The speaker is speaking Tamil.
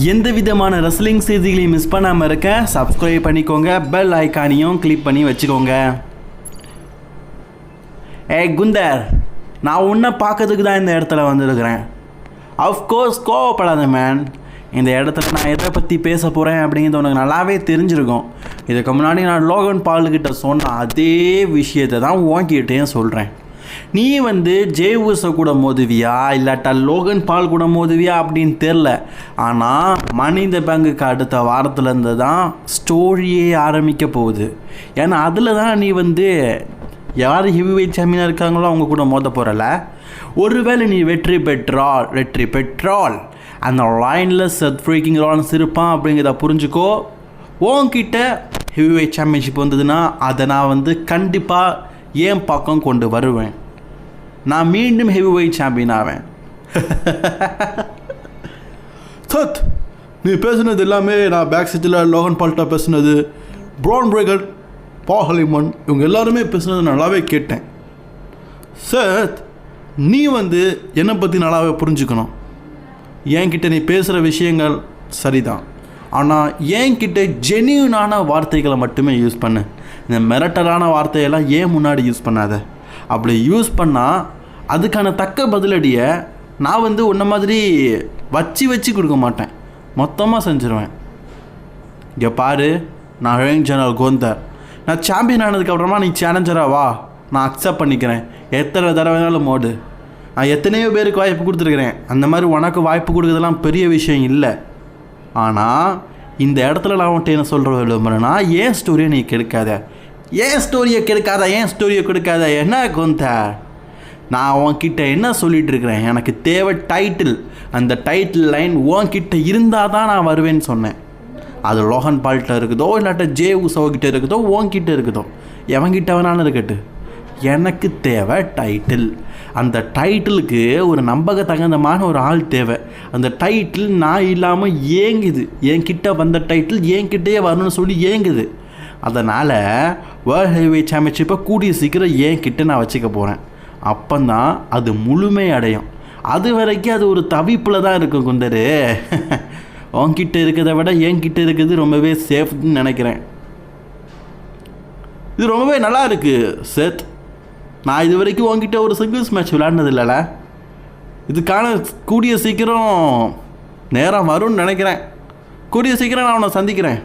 எந்த விதமான ரெஸ்லிங் செய்திகளையும் மிஸ் பண்ணாமல் இருக்க சப்ஸ்கிரைப் பண்ணிக்கோங்க பெல் ஐக்கானையும் கிளிக் பண்ணி வச்சுக்கோங்க. ஏய் குந்தர் நான் உன்னை பார்க்கறதுக்கு தான் இந்த இடத்துல வந்திருக்கிறேன். அஃப்கோர்ஸ் கோவப்படாத மேன் இந்த இடத்துல நான் எதை பற்றி பேச போகிறேன் அப்படிங்கிறது உனக்கு நல்லாவே தெரிஞ்சிருக்கும். இதுக்கு முன்னாடி நான் லோகன் பால்கிட்ட சொன்ன அதே விஷயத்தை தான் உன்கிட்டேயும் சொல்கிறேன் நீ வந்து ஜேவுஸை கூட மோதுவியா? இல்லாட்டா லோகன் பால் கூட மோதுவியா அப்படின்னு தெரில. ஆனால் மனித பேங்குக்கு அடுத்த வாரத்துலேருந்து தான் ஸ்டோரியே ஆரம்பிக்க போகுது. ஏன்னா அதில் தான் நீ வந்து யார் ஹெவி வெயிட் சாம்பியனாக இருக்காங்களோ அவங்க கூட மோத போகிறல ஒருவேளை நீ வெற்றி பெற்றால் வெற்றி பெற்றால் அந்த லைனில் செத் ஃப்ரீக்கிங் சிரிப்பான் இருப்பான் அப்படிங்கிறத புரிஞ்சுக்கோ. உன்கிட்ட ஹெவி சாம்பியன்ஷிப் வந்ததுன்னா அதை நான் வந்து கண்டிப்பாக ஏன் பக்கம் கொண்டு வருவேன்? நான் மீண்டும் ஹெவி வெயிட் சாம்பியன் ஆவேன். சத் நீ பேசுனது எல்லாமே நான் பேக் சீட்டில் லோகன் பால்ட்டா பேசுனது ப்ரௌன் பிரேக்கர் பாஹலிமன் இவங்க எல்லாருமே பேசுனது நல்லாவே கேட்டேன். சத் நீ வந்து என்னை பற்றி நல்லாவே புரிஞ்சுக்கணும். என்கிட்ட நீ பேசுகிற விஷயங்கள் சரிதான். ஆனால் என்கிட்ட ஜெனியூனான வார்த்தைகளை மட்டுமே யூஸ் பண்ணு. இந்த மிரட்டலான வார்த்தையெல்லாம் ஏன் முன்னாடி யூஸ் பண்ணாத? அப்படி யூஸ் பண்ணால் அதுக்கான தக்க பதிலடியை நான் வந்து உன்ன மாதிரி வச்சு வச்சு கொடுக்க மாட்டேன். மொத்தமாக செஞ்சுருவேன். இங்கே பாரு நான் ரேங் சேனல் கோந்தர். நான் சாம்பியன் ஆனதுக்கப்புறமா நீ சேலஞ்சரா வா. நான் அக்செப்ட் பண்ணிக்கிறேன். எத்தனை தடவை வேணாலும் மோடு நான் எத்தனையோ பேருக்கு வாய்ப்பு கொடுத்துருக்குறேன். அந்த மாதிரி உனக்கு வாய்ப்பு கொடுக்குறதெல்லாம் பெரிய விஷயம் இல்லை. ஆனால் இந்த இடத்துல நான் அவன்கிட்ட என்ன சொல்கிற விரும்புகிறேன்னா ஏன் ஸ்டோரியை நீ கெடுக்காத? ஏன் ஸ்டோரியை கெடுக்காத? ஏன் ஸ்டோரியை கெடுக்காத? என்ன கொந்த? நான் உன்கிட்ட என்ன சொல்லிகிட்டு இருக்கிறேன்? எனக்கு தேவை டைட்டில் அந்த டைட்டில் லைன் உன்கிட்ட இருந்தால் தான் நான் வருவேன்னு சொன்னேன். அது லோகன் பால்கிட்ட இருக்குதோ இல்லாட்ட ஜே உசோ கிட்ட இருக்குதோ உன்கிட்ட இருக்குதோ. எவன்கிட்ட வேணாலும் இருக்கட்டு எனக்கு தேவை டைட்டில் அந்த டைட்டிலுக்கு ஒரு நம்பக தகுந்தமான ஒரு ஆள் தேவை. அந்த டைட்டில் நான் இல்லாமல் ஏங்குது. என்கிட்ட வந்த டைட்டில் என்கிட்டயே வரணும்னு சொல்லி ஏங்குது. அதனால் வேர்ல்ட் ஹெவி சாம்பியன்ஷிப்பை கூடிய சீக்கிரம் என்கிட்ட நான் வச்சுக்க போகிறேன் அப்போ தான் அது முழுமை அடையும். அது வரைக்கும் அது ஒரு தவிப்பில் தான் இருக்கும் குந்தரு உன்கிட்ட இருக்கிறத விட என்கிட்ட இருக்கிறது ரொம்பவே சேஃப்னு நினைக்கிறேன். இது ரொம்பவே நல்லா இருக்குது சேத் நான் இது வரைக்கும் உன்கிட்ட ஒரு சிங்கிள்ஸ் மேட்ச் விளையாடினது இல்லைல இதுக்கான கூடிய சீக்கிரம் நேரம் வரும்னு நினைக்கிறேன். கூடிய சீக்கிரம் நான் உன்னை சந்திக்கிறேன்.